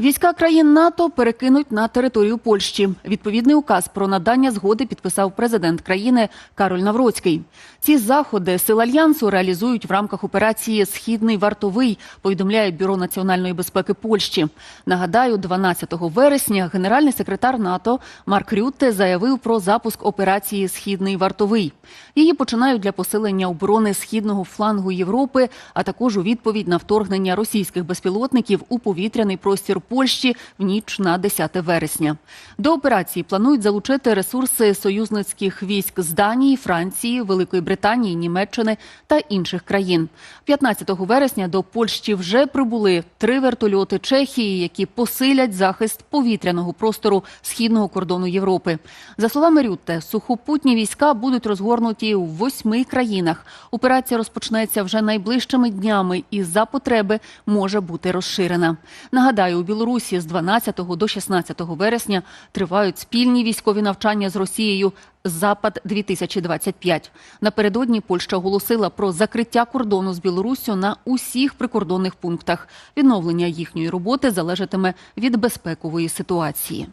Війська країн НАТО перекинуть на територію Польщі. Відповідний указ про надання згоди підписав президент країни Кароль Навроцький. Ці заходи сил альянсу реалізують в рамках операції Східний вартовий. Повідомляє бюро національної безпеки Польщі. Нагадаю, 12 вересня генеральний секретар НАТО Марк Рютте заявив про запуск операції Східний вартовий. Її починають для посилення оборони східного флангу Європи, а також у відповідь на вторгнення російських безпілотників у повітряний простір Польщі в ніч на 10 вересня. До операції планують залучити ресурси союзницьких військ з Данії, Франції, Великої Британії, Німеччини та інших країн. 15 вересня до Польщі вже прибули три вертольоти Чехії, які посилять захист повітряного простору східного кордону Європи. За словами Рютте, сухопутні війська будуть розгорнуті у восьми країнах. Операція розпочнеться вже найближчими днями і за потреби може бути розширена. Нагадаю, у Білорусі з 12 до 16 вересня тривають спільні військові навчання з Росією. Запад 2025 Напередодні Польща оголосила про закриття кордону з Білоруссю на усіх прикордонних пунктах. Відновлення їхньої роботи залежатиме від безпекової ситуації.